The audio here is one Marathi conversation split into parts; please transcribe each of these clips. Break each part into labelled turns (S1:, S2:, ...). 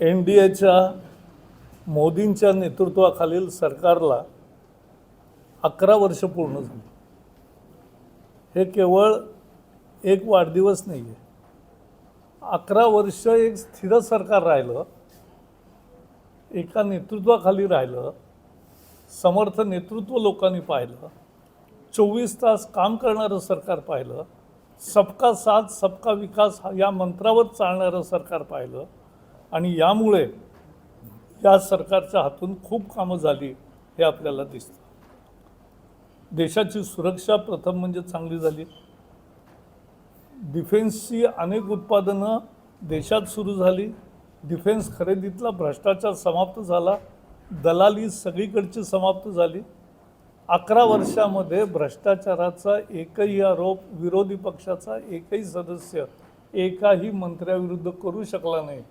S1: एन डी एच्या मोदींच्या नेतृत्वाखालील सरकारला अकरा वर्ष पूर्ण झाली. हे केवळ एक वाढदिवस नाही आहे अकरा वर्ष एक स्थिर सरकार राहिलं एका नेतृत्वाखाली राहिलं समर्थ नेतृत्व लोकांनी पाहिलं चोवीस तास काम करणारं सरकार पाहिलं सबका साथ सबका विकास या मंत्रावर चालणारं सरकार पाहिलं आणि यामुळे या सरकारच्या हातून खूप कामं झाली हे आपल्याला दिसतं. देशाची सुरक्षा प्रथम म्हणजे चांगली झाली. डिफेन्सची अनेक उत्पादनं देशात सुरू झाली. डिफेन्स खरेदीतला भ्रष्टाचार समाप्त झाला. दलाली सगळीकडची समाप्त झाली. अकरा वर्षामध्ये भ्रष्टाचाराचा एकही आरोप विरोधी पक्षाचा एकही सदस्य एकाही मंत्र्याविरुद्ध करू शकला नाही.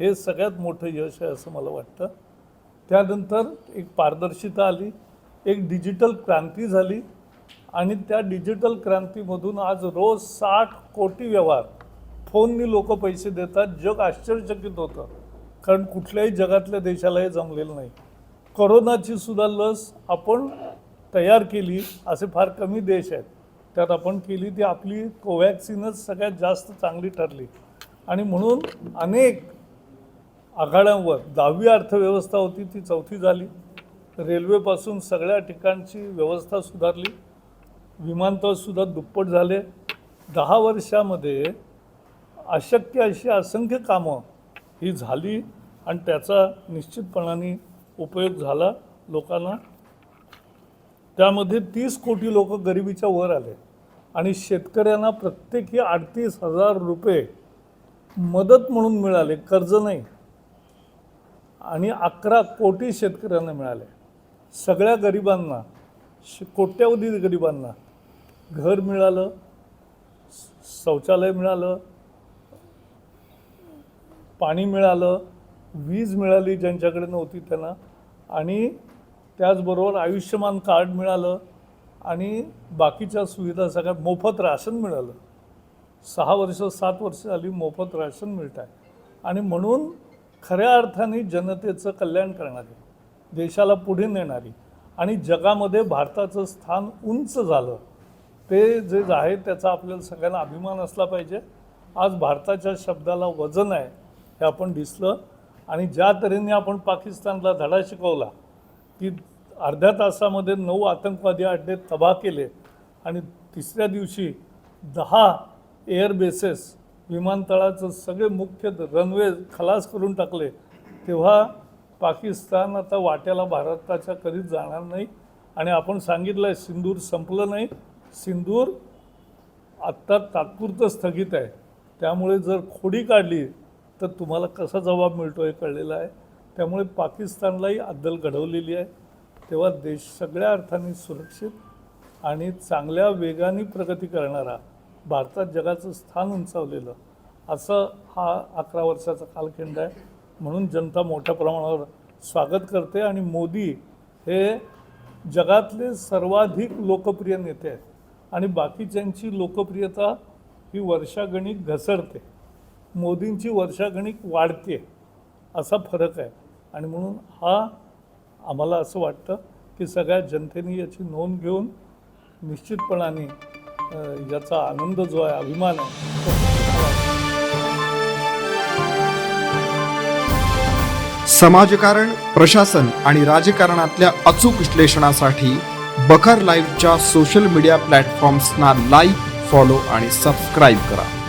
S1: हे सगळ्यात मोठं यश आहे असं मला वाटतं. त्यानंतर एक पारदर्शिता आली एक डिजिटल क्रांती झाली आणि त्या डिजिटल क्रांतीमधून आज रोज साठ कोटी व्यवहार. फोननी लोक पैसे देतात जग आश्चर्यचकित होतं. कारण कुठल्याही जगातल्या देशाला हे जमलेलं नाही. करोनाची सुद्धा लस आपण तयार केली असे फार कमी देश आहेत. त्यात आपण केली ती आपली कोवॅक्सिनच सगळ्यात जास्त चांगली ठरली. आणि म्हणून अनेक आघाड्यांवर दहावी अर्थव्यवस्था होती ती चौथी झाली. रेल्वेपासून सगळ्या ठिकाणची व्यवस्था सुधारली. विमानतळसुद्धा दुप्पट झाले. दहा वर्षामध्ये अशक्य अशी असंख्य कामं ही झाली आणि त्याचा निश्चितपणाने उपयोग झाला लोकांना. त्यामध्ये तीस कोटी लोक गरिबीच्या वर आले आणि शेतकऱ्यांना प्रत्येकी अडतीस हजार रुपये मदत म्हणून मिळाले कर्ज नाही. आणि अकरा कोटी शेतकऱ्यांना मिळाले. सगळ्या गरिबांना श कोट्यावधी गरिबांना घर मिळालं शौचालय मिळालं पाणी मिळालं वीज मिळाली ज्यांच्याकडे नव्हती त्यांना आणि त्याचबरोबर आयुष्यमान कार्ड मिळालं आणि बाकीच्या सुविधा सगळ्या मोफत राशन मिळालं. सहा वर्ष सात वर्ष झाली मोफत राशन मिळत आहे. आणि म्हणून खऱ्या अर्थाने जनतेचं कल्याण करणारी देशाला पुढे नेणारी आणि जगामध्ये भारताचं स्थान उंच झालं ते जे आहे त्याचा आपल्याला सगळ्यांना अभिमान असला पाहिजे. आज भारताच्या शब्दाला वजन आहे हे आपण दिसलं. आणि ज्या तऱ्हेने आपण पाकिस्तानला धडा शिकवला की अर्ध्या तासामध्ये नऊ आतंकवादी अड्डे तबाह केले आणि तिसऱ्या दिवशी दहा एअर बेसेस विमानतळाचं सगळे मुख्य रनवे खलास करून टाकले. तेव्हा पाकिस्तान आता वाट्याला भारताच्या कधीच जाणार नाही. आणि आपण सांगितलं आहे सिंदूर संपलं नाही. सिंदूर आत्ता तात्पुरतं स्थगित आहे. त्यामुळे जर खोडी काढली तर तुम्हाला कसा जबाब मिळतो हे कळलेलं आहे. त्यामुळे पाकिस्तानलाही अद्दल घडवलेली आहे. तेव्हा देश सगळ्या अर्थाने सुरक्षित आणि चांगल्या वेगाने प्रगती करणारा भारतात जगाचं स्थान उंचावलेलं असं हा अकरा वर्षाचा कालखंड आहे. म्हणून जनता मोठ्या प्रमाणावर स्वागत करते आणि मोदी हे जगातले सर्वाधिक लोकप्रिय नेते आहेत. आणि बाकीच्यांची लोकप्रियता ही वर्षागणिक घसरते. मोदींची वर्षागणिक वाढते असा फरक आहे. आणि म्हणून हा आम्हाला असं वाटतं की सगळ्या जनतेने याची नोंद घेऊन निश्चितपणाने याचा आनंद जो आहे अभिमान आहे
S2: समाजकारण प्रशासन आणि राजकारणातल्या अचूक विश्लेषणासाठी बखर लाईव्हच्या सोशल मीडिया प्लॅटफॉर्म्सना लाईक फॉलो आणि सबस्क्राईब करा.